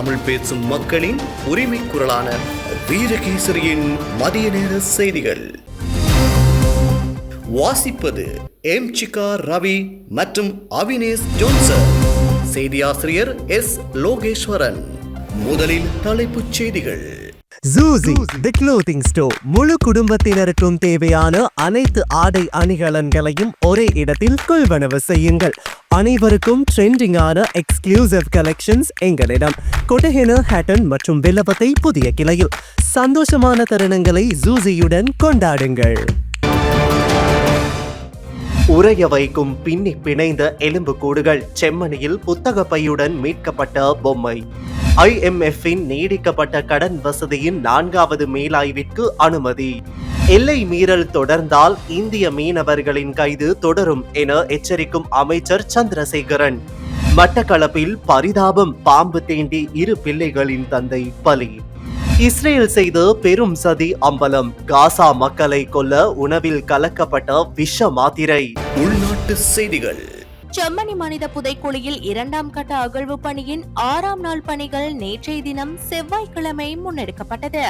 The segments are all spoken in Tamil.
தமிழ் பேசும் மக்களின் உரிமை குரலான வீரகேசரியின் மதிய நேர செய்திகள். வாசிப்பது எம் சிகா ரவி மற்றும் அவினேஷ் ஜோன்சன். செய்தியாசிரியர் எஸ் லோகேஸ்வரன். முதலில் தலைப்புச் செய்திகள். ஜூசி தி க்ளோத்திங் ஸ்டோர் முழு குடும்பத்தினருக்கும் தேவையான அனைத்து ஆடை அணிகலன்களையும் ஒரே இடத்தில் கொள்வனவு செய்யுங்கள். அனைவருக்கும் ட்ரெண்டிங்கான எக்ஸ்க்ளூசிவ் கலெக்ஷன்ஸ் எங்களிடம். கொட்டஹென ஹேட்டன் மற்றும் வில்லபத்தை புதிய கிளையில். சந்தோஷமான தருணங்களை ஜூசியுடன் கொண்டாடுங்கள். உறைய வைக்கும் பின்னி பிணைந்த எலும்புக்கூடுகள் செம்மணியில் புத்தக பையுடன் மீட்கப்பட்ட பொம்மை. ஐஎம்எஃப்பின் நீடிக்கப்பட்ட கடன் வசதியின் நான்காவது மேலாய்விற்கு அனுமதி. எல்லை மீறல் தொடர்ந்தால் இந்திய மீனவர்களின் கைது தொடரும் என எச்சரிக்கும் அமைச்சர் சந்திரசேகரன். மட்டக்களப்பில் பரிதாபம் பாம்பு தேண்டி இரு பிள்ளைகளின் தந்தை பலி. இஸ்ரேல் செய்த பெரும் சதி அம்பலம் காசா மக்களை கொல்ல உணவில் கலக்கப்பட்ட விஷ மாத்திரை. உள்நாட்டு செய்திகள். செம்மணி மனித புதைக்குழியில் இரண்டாம் கட்ட அகழ்வு பணியின் ஆறாம் நாள் பணிகள் நேற்றைய தினம் செவ்வாய்க்கிழமை முன்னெடுக்கப்பட்டது.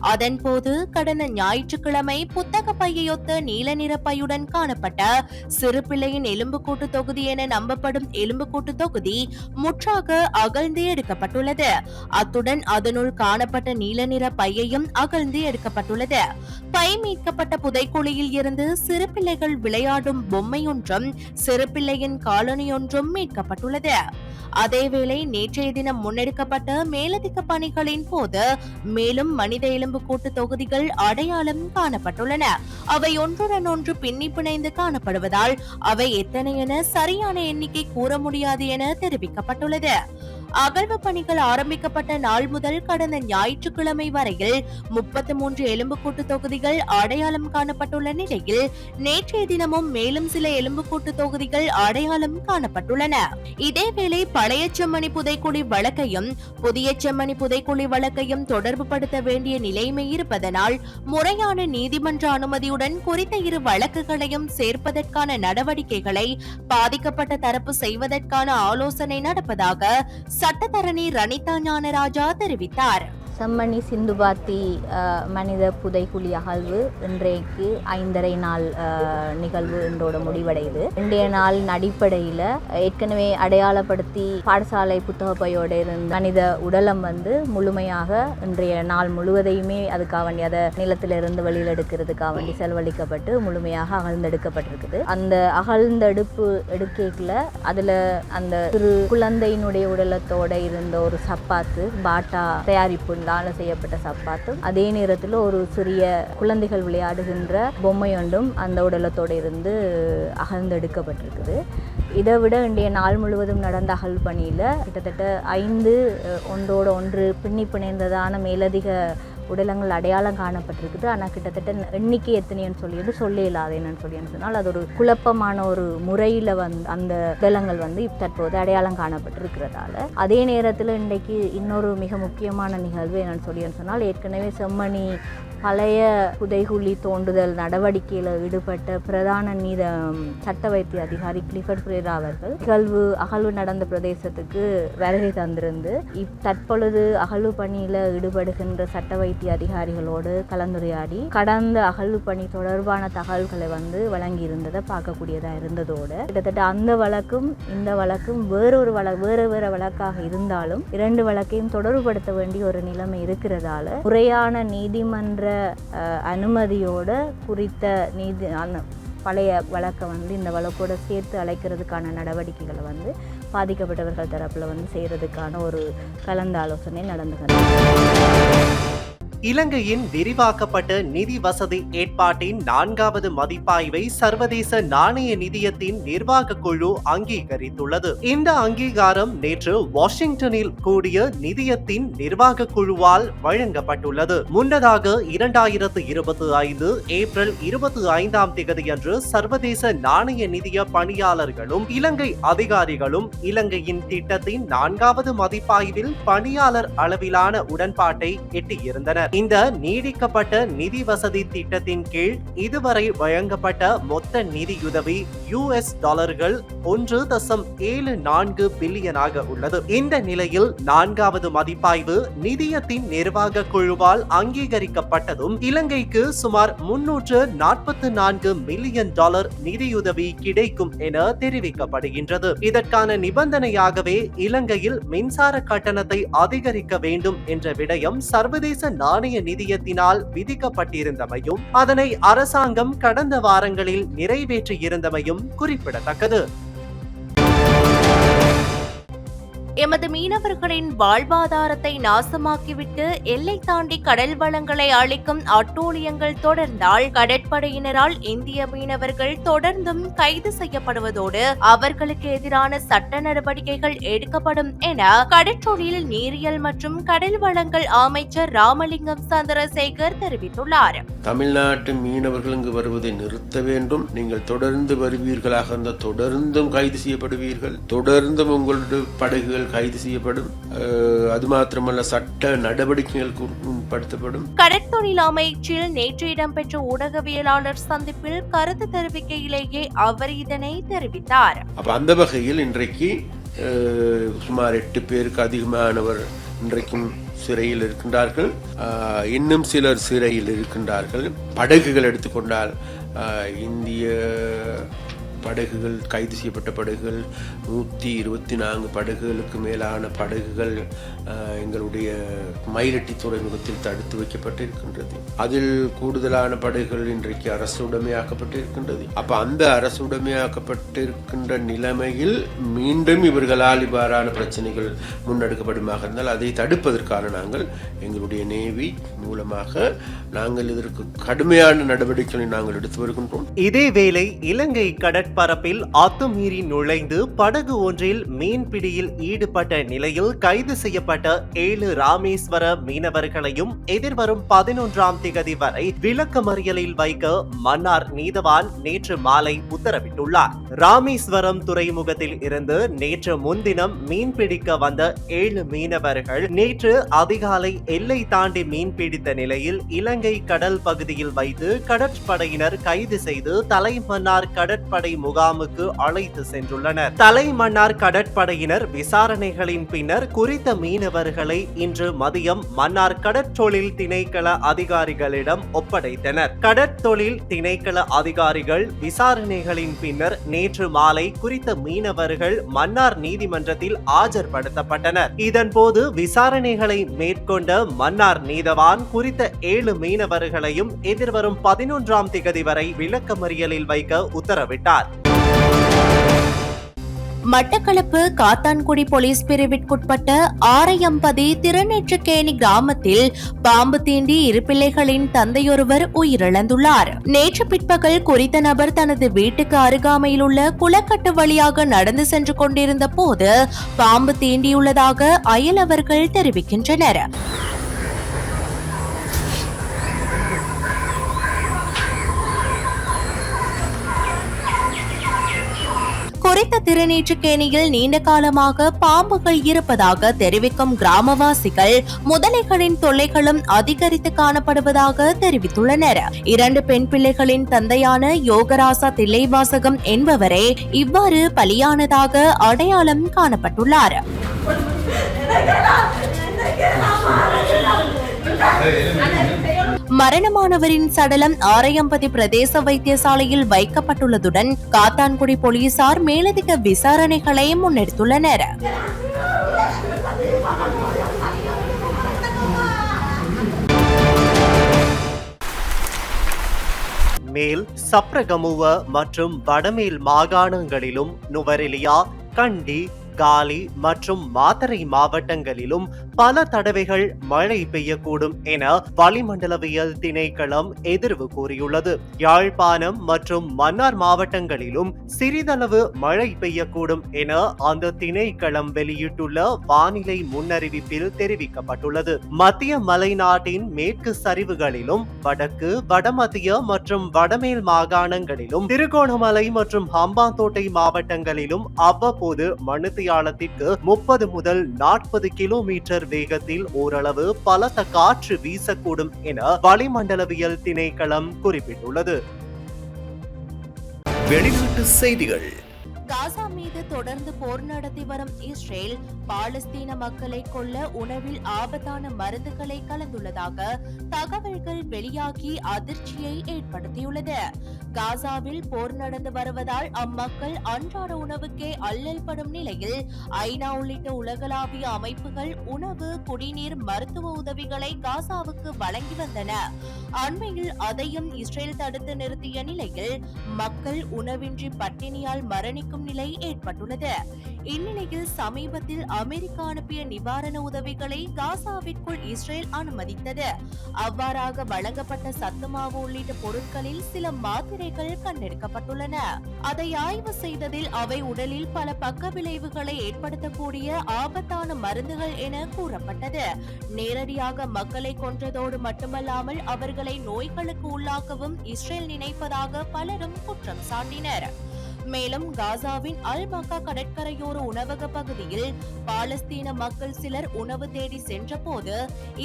அதன்போது கடந்த ஞாயிற்றுக்கிழமை புத்தக பையொத்த நீல நிற பையுடன் காணப்பட்ட சிறு பிள்ளையின் எலும்புக்கூட்டு தொகுதி என நம்பப்படும் எலும்புக்கூட்டு தொகுதி முற்றாக அகழ்ந்து எடுக்கப்பட்டுள்ளது. அத்துடன் அதனுள் காணப்பட்ட நீல நிற பையையும் அகழ்ந்து எடுக்கப்பட்டுள்ளது. பை மீட்கப்பட்ட புதைக்குழியில் இருந்து சிறு பிள்ளைகள் விளையாடும் பொம்மையொன்றும் சிறு பிள்ளையின் காலனியொன்றும் மீட்கப்பட்டுள்ளது. அதேவேளை நேற்றைய தினம் முன்னெடுக்கப்பட்ட மேலதிக பணிகளின் போது மேலும் மனித எலும்பு கூட்டு தொகுதிகள் அடையாளம் காணப்பட்டுள்ளன. அவை ஒன்றுடன் ஒன்று பின்னி பிணைந்து காணப்படுவதால் அவை எத்தனை என சரியான எண்ணிக்கை கூற முடியாது என தெரிவிக்கப்பட்டுள்ளது. அகழ்வு பணிகள் ஆரம்பிக்கப்பட்ட நாள் முதல் கடந்த ஞாயிற்றுக்கிழமை வரையில் முப்பத்தி மூன்று எலும்புக்கூட்டு தொகுதிகள் அடையாளம் காணப்பட்டுள்ள நிலையில் நேற்றைய தினமும் மேலும் சில எலும்புக்கூட்டு தொகுதிகள் அடையாளம் காணப்பட்டுள்ளன. இதேவேளை பழைய செம்மணி புதைக்குழி வழக்கையும் புதிய செம்மணி புதைக்குழி வழக்கையும் தொடர்பு படுத்த வேண்டிய நிலைமை இருப்பதனால் முறையான நீதிமன்ற அனுமதியுடன் குறித்த இரு வழக்குகளையும் சேர்ப்பதற்கான நடவடிக்கைகளை பாதிக்கப்பட்ட தரப்பு செய்வதற்கான ஆலோசனை நடப்பதாக சட்டத்தரணி ரணிதா ஞானராஜா தெரிவித்தார். செம்மணி சிந்துபாத்தி மனித புதைகுழி அகழ்வு இன்றைக்கு ஐந்தரை நாள் நிகழ்வு இன்றோட முடிவடையுது. இன்றைய நாளின் அடிப்படையில் ஏற்கனவே அடையாளப்படுத்தி பாடசாலை புத்தக பையோட இருந்த மனித உடலம் வந்து முழுமையாக இன்றைய நாள் முழுவதையுமே அதுக்காக வேண்டி அதை நிலத்திலிருந்து வெளியில் எடுக்கிறதுக்காக வேண்டி செலவழிக்கப்பட்டு முழுமையாக அகழ்ந்தெடுக்கப்பட்டிருக்குது. அந்த அகழ்ந்தெடுப்பு எடுக்கல அதில் அந்த சிறு குழந்தையினுடைய உடலத்தோடு இருந்த ஒரு சப்பாத்து பாட்டா தயாரிப்பு தயாரிப்புனால செய்யப்பட்ட சப்பாத்தும் அதே நேரத்தில் ஒரு சிறிய குழந்தைகள் விளையாடுகின்ற பொம்மை ஒன்றும் அந்த உடலத்தோடு இருந்து அகழ்ந்தெடுக்கப்பட்டிருக்குது. இதை விட இன்றைய நாள் முழுவதும் நடந்த அகல் பணியில் கிட்டத்தட்ட ஐந்து ஒன்றோடு ஒன்றோட ஒன்று பின்னி பிணைந்ததான மேலதிக உடலங்கள் அடையாளம் காணப்பட்டிருக்குது. ஆனால் கிட்டத்தட்ட எண்ணிக்கை எத்தனைன்னு சொல்லிட்டு சொல்ல இல்லாத என்னன்னு சொல்லி சொன்னால் அது ஒரு குழப்பமான ஒரு முறையில் வந்து அந்த உடலங்கள் வந்து தற்போது அடையாளம் காணப்பட்டிருக்கிறதால. அதே நேரத்தில் இன்றைக்கு இன்னொரு மிக முக்கியமான நிகழ்வு என்னன்னு சொல்லி சொன்னால் ஏற்கனவே செம்மணி பழைய புதைகுழி தோண்டுதல் நடவடிக்கையில் ஈடுபட்ட பிரதான நீத சட்ட வைத்திய அதிகாரி கிளிஃபர்ட் பிரேரா அவர்கள் நிகழ்வு அகழ்வு நடந்த பிரதேசத்துக்கு வருகை தந்திருந்து இப் தற்பொழுது அகழ்வு பணியில் ஈடுபடுகின்ற சட்ட வைத்திய அதிகாரிகளோடு கலந்துரையாடி கடந்த அகழ்வு பணி தொடர்பான தகவல்களை வந்து வழங்கி இருந்ததை பார்க்கக்கூடியதாக இருந்ததோடு கிட்டத்தட்ட அந்த வழக்கும் இந்த வழக்கும் வேறொரு வழ வேறு வேறு வழக்காக இருந்தாலும் இரண்டு வழக்கையும் தொடர்புபடுத்த வேண்டிய ஒரு நிலைமை இருக்கிறதால முறையான நீதிமன்ற அஹ், அனுமதியோடு குறித்த நீதி அந்த பழைய வழக்கை வந்து இந்த வழக்கோட சேர்த்து அழைக்கிறதுக்கான நடவடிக்கைகளை வந்து பாதிக்கப்பட்டவர்கள் தரப்பில் வந்து செய்கிறதுக்கான ஒரு கலந்த ஆலோசனை நடந்துகிறது இலங்கையின் விரிவாக்கப்பட்ட நிதி வசதி ஏற்பாட்டின் நான்காவது மதிப்பாய்வை சர்வதேச நாணய நிதியத்தின் நிர்வாக குழு அங்கீகரித்துள்ளது. இந்த அங்கீகாரம் நேற்று வாஷிங்டனில் கூடிய நிதியத்தின் நிர்வாக குழுவால் வழங்கப்பட்டுள்ளது. முன்னதாக இரண்டாயிரத்து இருபத்தி ஐந்து ஏப்ரல் இருபத்தி ஐந்தாம் தேதியன்று சர்வதேச நாணய நிதிய பணியாளர்களும் இலங்கை அதிகாரிகளும் இலங்கையின் திட்டத்தின் நான்காவது மதிப்பாய்வில் பணியாளர் அளவிலான உடன்பாட்டை எட்டியிருந்தனர். இந்த நீடிக்கப்பட்ட நிதி வசதி திட்டத்தின் கீழ் இதுவரை வழங்கப்பட்ட மொத்த நிதியுதவி யுஎஸ் டாலர்கள் ஒன்று தசம் ஏழு நான்கு பில்லியனாக உள்ளது. இந்த நிலையில் நான்காவது மதிப்பாய்வு நிதியத்தின் நிர்வாக குழுவால் அங்கீகரிக்கப்பட்டதும் இலங்கைக்கு சுமார் முன்னூற்று நாற்பத்தி நான்கு மில்லியன் டாலர் நிதியுதவி கிடைக்கும் என தெரிவிக்கப்படுகின்றது. இதற்கான நிபந்தனையாகவே இலங்கையில் மின்சார கட்டணத்தை அதிகரிக்க வேண்டும் என்ற விடயம் சர்வதேச மானிய நிதியத்தினால் விதிக்கப்பட்டிருந்தமையும் அதனை அரசாங்கம் கடந்த வாரங்களில் நிறைவேற்றியிருந்தமையும் குறிப்பிடத்தக்கது. எமது மீனவர்களின் வாழ்வாதாரத்தை நாசமாக்கிவிட்டு எல்லை தாண்டி கடல் வளங்களை அளிக்கும் அட்டூழியங்கள் தொடர்ந்தால் கடற்படையினரால் இந்திய மீனவர்கள் தொடர்ந்தும் கைது செய்யப்படுவதோடு அவர்களுக்கு எதிரான சட்ட நடவடிக்கைகள் எடுக்கப்படும் என கடற்றொழில் நீரியல் மற்றும் கடல் வளங்கள் அமைச்சர் ராமலிங்கம் சந்திரசேகர் தெரிவித்துள்ளார். தமிழ்நாட்டு மீனவர்கள் இங்கு வருவதை நிறுத்த வேண்டும். நீங்கள் தொடர்ந்து வருவீர்களாக இருந்தால் தொடர்ந்தும் கைது செய்யப்படுவீர்கள். தொடர்ந்தும் உங்களுடைய படகுகள் கைது செய்யப்படும். அது மாத்திரமல்ல சட்ட நடவடிக்கைகளுக்கு உட்படுத்தப்படும் கடற்தொழில் அமைச்சில் நேற்று இடம்பெற்ற ஊடகவியலாளர் சந்திப்பில் கருத்து தெரிவிக்கையிலேயே அவர் இதனை தெரிவித்தார். அப்ப அந்த வகையில் இன்றைக்கு சுமார் எட்டு பேருக்கு அதிகமானவர் இன்றைக்கும் சிறையில் இருக்கின்றார்கள். இன்னும் சிலர் சிறையில் இருக்கின்றார்கள். படகுகள் எடுத்துக்கொண்டால் இந்திய படகுகள் கைது செய்யப்பட்ட படகுகள் நூற்றி இருபத்தி நான்கு படகுகளுக்கு மேலான படகுகள் எங்களுடைய மயிலட்டி துறைமுகத்தில் தடுத்து வைக்கப்பட்டிருக்கின்றது. அதில் கூடுதலான படகுகள் இன்றைக்கு அரசு உடைமையாக்கப்பட்டிருக்கின்றது. அப்போ அந்த அரசு உடைமையாக்கப்பட்டிருக்கின்ற நிலைமையில் மீண்டும் இவர்களால் இவ்வாறான பிரச்சனைகள் முன்னெடுக்கப்படுமாக இருந்தால் அதை தடுப்பதற்கான நாங்கள் எங்களுடைய நேவி மூலமாக நாங்கள் இதற்கு கடுமையான நடவடிக்கைகளை நாங்கள் எடுத்து வருகின்றோம். இதேவேளை இலங்கை கடற்பரப்பில் அத்துமீறி நுழைந்து படகு ஒன்றில் மீன்பிடியில் ஈடுபட்ட நிலையில் கைது செய்யப்பட்ட ஏழு ராமேஸ்வர மீனவர்களையும் எதிர்வரும் பதினொன்றாம் திகதி வரை விளக்கமறியலில் வைக்க மன்னார் நீதவான் நேற்று மாலை உத்தரவிட்டுள்ளார். ராமேஸ்வரம் துறைமுகத்தில் இருந்து நேற்று முன்தினம் மீன்பிடிக்க வந்த ஏழு மீனவர்கள் நேற்று அதிகாலை எல்லை தாண்டி மீன்பிடித்த நிலையில் இலங்கை கடல் பகுதியில் வைத்து கடற்படையினர் கைது செய்து தலைமன்னார் கடற்படை முகாமுக்கு அழைத்து சென்றுள்ளனர். தலைமன்னார் கடற்படையினர் விசாரணைகளின் பின்னர் குறித்த மீனவர்களை இன்று மதியம் மன்னார் கடற்றொழில் திணைக்கள அதிகாரிகளிடம் ஒப்படைத்தனர். கடற்தொழில் திணைக்கள அதிகாரிகள் விசாரணைகளின் பின்னர் நேற்று மாலை குறித்த மீனவர்கள் மன்னார் நீதிமன்றத்தில் ஆஜர்படுத்தப்பட்டனர். இதன்போது விசாரணைகளை மேற்கொண்ட மன்னார் நீதவான் குறித்த ஏழு மீனவர்களையும் எதிர்வரும் பதினொன்றாம் திகதி வரை விளக்கமறியலில் வைக்க உத்தரவிட்டார். மட்டக்களப்பு காத்தான்குடி போலீஸ் பிரிவிற்குட்பட்ட ஆரையம்பதி திருநெற்றுக்கேணி கிராமத்தில் பாம்பு தீண்டி இரு பிள்ளைகளின் தந்தையொருவர் உயிரிழந்துள்ளார். நேற்று பிற்பகல் குறித்த நபர் தனது வீட்டுக்கு அருகாமையில் உள்ள குளக்கட்டு வழியாக நடந்து சென்று கொண்டிருந்த போது பாம்பு தீண்டியுள்ளதாக அயலவர்கள் தெரிவிக்கின்றனர். குறித்த திருநீற்றுக்கேணியில் நீண்ட காலமாக பாம்புகள் இருப்பதாக தெரிவிக்கும் கிராமவாசிகள் முதலைகளின் தொல்லைகளும் அதிகரித்து காணப்படுவதாக தெரிவித்துள்ளனர். இரண்டு பெண் பிள்ளைகளின் தந்தையான யோகராசா தில்லைவாசகம் என்பவரே இவ்வாறு பலியானதாக அடையாளம் காணப்பட்டுள்ளார். மரணமானவரின் சடலம் ஆரையம்பதி பிரதேச வைத்தியசாலையில் வைக்கப்பட்டுள்ளதுடன் காத்தான்குடி போலீசார் மேலதிக விசாரணைகளை முன்னெடுத்துள்ளனர். மேல் சப்ரகமுவ மற்றும் வடமேல் மாகாணங்களிலும் நுவரெலியா கண்டி காலி மற்றும் மாத்தறை மாவட்டங்களிலும் பல தடவைகள் மழை பெய்யக்கூடும் என வளிமண்டலவியல் திணைக்களம் எதிர்வு கூறியுள்ளது. யாழ்ப்பாணம் மற்றும் மன்னார் மாவட்டங்களிலும் சிறிதளவு மழை பெய்யக்கூடும் என அந்த திணைக்களம் வெளியிட்டுள்ள வானிலை முன்னறிவிப்பில் தெரிவிக்கப்பட்டுள்ளது. மத்திய மலைநாட்டின் மேற்கு சரிவுகளிலும் வடக்கு வடமத்திய மற்றும் வடமேல் மாகாணங்களிலும் திருகோணமலை மற்றும் ஹம்பாந்தோட்டை மாவட்டங்களிலும் அவ்வப்போது மனுத்திய மணித்தியாலத்திற்கு முப்பது முதல் நாற்பது கிலோமீட்டர் வேகத்தில் ஓரளவு பலத்த காற்று வீசக்கூடும் என வளிமண்டலவியல் திணைக்களம் குறிப்பிட்டுள்ளது. வெளிநாட்டு செய்திகள். காசா மீது தொடர்ந்து போர் நடத்தி வரும் இஸ்ரேல் பாலஸ்தீன மக்களை கொல்ல உணவில் ஆபத்தான மருந்துகளை கலந்துள்ளதாக தகவல்கள் வெளியாகி அதிர்ச்சியை ஏற்படுத்தியுள்ளது. காசாவில் போர் நடந்து வருவதால் அம்மக்கள் அன்றாட உணவுக்கே அல்லல் படும் நிலையில் ஐநா உள்ளிட்ட உலகளாவிய அமைப்புகள் உணவு குடிநீர் மருத்துவ உதவிகளை காசாவுக்கு வழங்கி வந்தன. அண்மையில் அதையும் இஸ்ரேல் தடுத்து நிறுத்திய நிலையில் மக்கள் உணவின்றி பட்டினியால் மரணிக்கும் நிலை ஏற்பட்டுள்ளது. இந்நிலையில் சமீபத்தில் அமெரிக்கா அனுப்பிய நிவாரண உதவிகளை காசாவிற்குள் இஸ்ரேல் அனுமதித்தது. அவ்வாறாக வழங்கப்பட்ட சத்துமாவு உள்ளிட்ட பொருட்களில் சில மாத்திரைகள் கண்டெடுக்கப்பட்டுள்ளன. அதை ஆய்வு செய்ததில் அவை உடலில் பல பக்க விளைவுகளை ஏற்படுத்தக்கூடிய ஆபத்தான மருந்துகள் என கூறப்பட்டது. நேரடியாக மக்களை கொன்றதோடு மட்டுமல்லாமல் அவர்களை நோய்களுக்கு உள்ளாக்கவும் இஸ்ரேல் நினைப்பதாக பலரும் குற்றம் சாட்டினர். மேலும் காசாவின் அல் மக்கா கடற்கரையோர உணவக பகுதியில் பாலஸ்தீன மக்கள் சிலர் உணவு தேடி சென்றபோது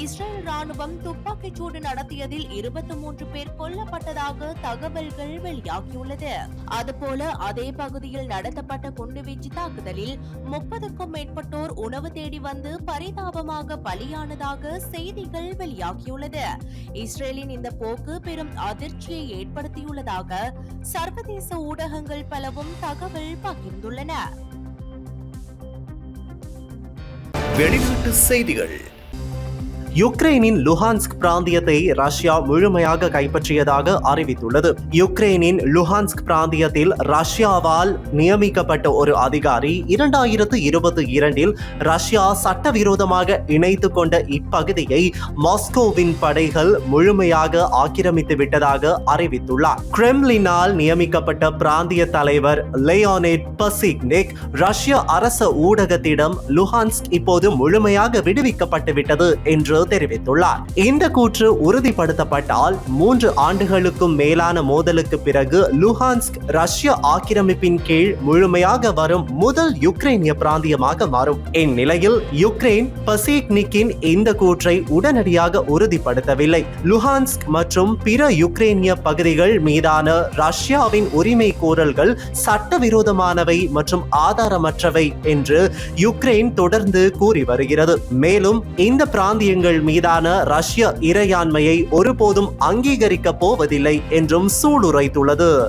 இஸ்ரேல் ராணுவம் துப்பாக்கிச் சூடு நடத்தியதில் இருபத்தி மூன்று பேர் கொல்லப்பட்டதாக தகவல்கள் வெளியாகியுள்ளது. அதுபோல அதே பகுதியில் நடத்தப்பட்ட குண்டுவீச்சு தாக்குதலில் முப்பதுக்கும் மேற்பட்டோர் உணவு தேடி வந்து பரிதாபமாக பலியானதாக செய்திகள் வெளியாகியுள்ளது. இஸ்ரேலின் இந்த போக்கு பெரும் அதிர்ச்சியை ஏற்படுத்தியுள்ளதாக சர்வதேச ஊடகங்கள் பல எனவும் தகவல் பகிர்ந்துள்ளன. வெளிநாட்டு செய்திகள். யுக்ரைனின் லுஹான்ஸ்க் பிராந்தியத்தை ரஷ்யா முழுமையாக கைப்பற்றியதாக அறிவித்துள்ளது. யுக்ரைனின் லுஹான்ஸ்க் பிராந்தியத்தில் ரஷ்யாவால் நியமிக்கப்பட்ட ஒரு அதிகாரி இரண்டாயிரத்து இருபத்தி இரண்டில் ரஷ்யா சட்டவிரோதமாக இணைத்து கொண்ட இப்பகுதியை மாஸ்கோவின் படைகள் முழுமையாக ஆக்கிரமித்து விட்டதாக அறிவித்துள்ளார். கிரெம்லினால் நியமிக்கப்பட்ட பிராந்திய தலைவர் லேயானேட் பசிக்னிக் ரஷ்ய அரச ஊடகத்திடம் லுஹான்ஸ்க் இப்போது முழுமையாக விடுவிக்கப்பட்டுவிட்டது என்று தெரிவித்துள்ளார். இந்த கூற்று உறுதிப்படுத்தப்பட்டால் மூன்று ஆண்டுகளுக்கும் மேலான மோதலுக்கு பிறகு லுஹான்ஸ்க் ரஷ்ய ஆக்கிரமிப்பின் கீழ் முழுமையாக வரும் முதல் யுக்ரைனிய பிராந்தியமாக மாறும். இந்நிலையில் யுக்ரைன் பசிக்னிக்கின் இந்த கூற்றை உடனடியாக உறுதிப்படுத்தவில்லை. லுஹான்ஸ்க் மற்றும் பிற யுக்ரைனிய பகுதிகள் மீதான ரஷ்யாவின் உரிமை கோரல்கள் சட்டவிரோதமானவை மற்றும் ஆதாரமற்றவை என்று யுக்ரைன் தொடர்ந்து கூறி வருகிறது. மேலும் இந்த பிராந்தியங்கள் மீதான ரஷ்ய இறையாண்மையை ஒருபோதும் அங்கீகரிக்கப் போவதில்லை என்றும் சூளுரைத்துள்ளது.